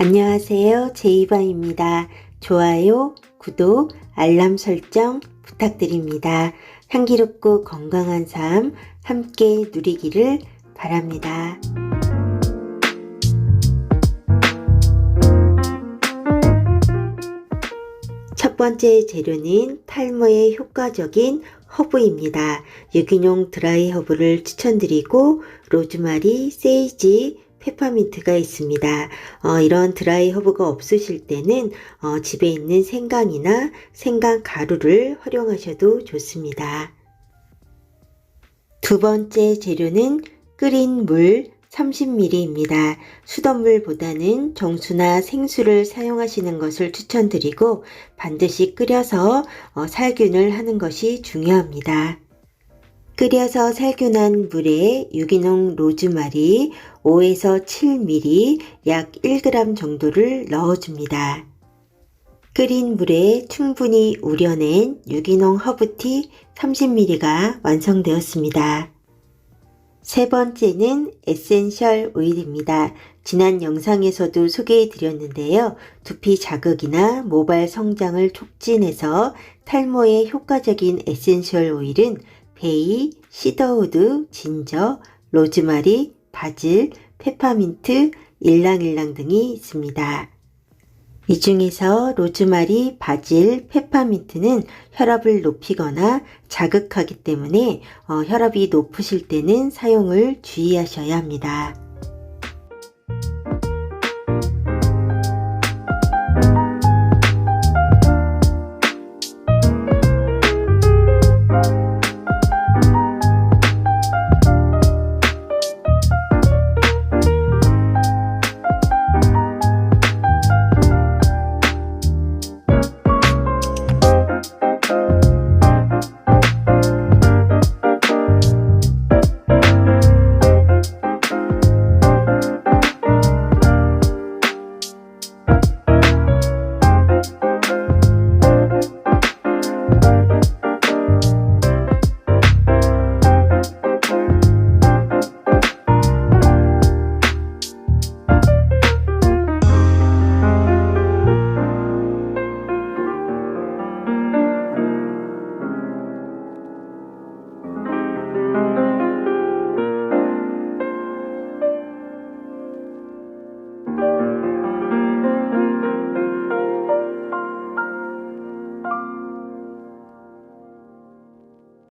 안녕하세요. 제이바입니다. 좋아요, 구독, 알람 설정 부탁드립니다. 향기롭고 건강한 삶 함께 누리기를 바랍니다. 첫 번째 재료는 탈모에 효과적인 허브입니다. 유기농 드라이 허브를 추천드리고 로즈마리, 세이지, 페퍼민트가 있습니다. 어, 이런 드라이 허브가 없으실 때는 어, 집에 있는 생강이나 생강 가루를 활용하셔도 좋습니다. 두 번째 재료는 끓인 물 30ml입니다. 수돗물보다는 정수나 생수를 사용하시는 것을 추천드리고 반드시 끓여서 어, 살균을 하는 것이 중요합니다. 끓여서 살균한 물에 유기농 로즈마리 5에서 7ml 약 1g 정도를 넣어줍니다. 끓인 물에 충분히 우려낸 유기농 허브티 30ml가 완성되었습니다. 세 번째는 에센셜 오일입니다. 지난 영상에서도 소개해 드렸는데요. 두피 자극이나 모발 성장을 촉진해서 탈모에 효과적인 에센셜 오일은 베이, 시더우드, 진저, 로즈마리, 바질, 페퍼민트, 일랑일랑 등이 있습니다. 이 중에서 로즈마리, 바질, 페퍼민트는 혈압을 높이거나 자극하기 때문에 어, 혈압이 높으실 때는 사용을 주의하셔야 합니다.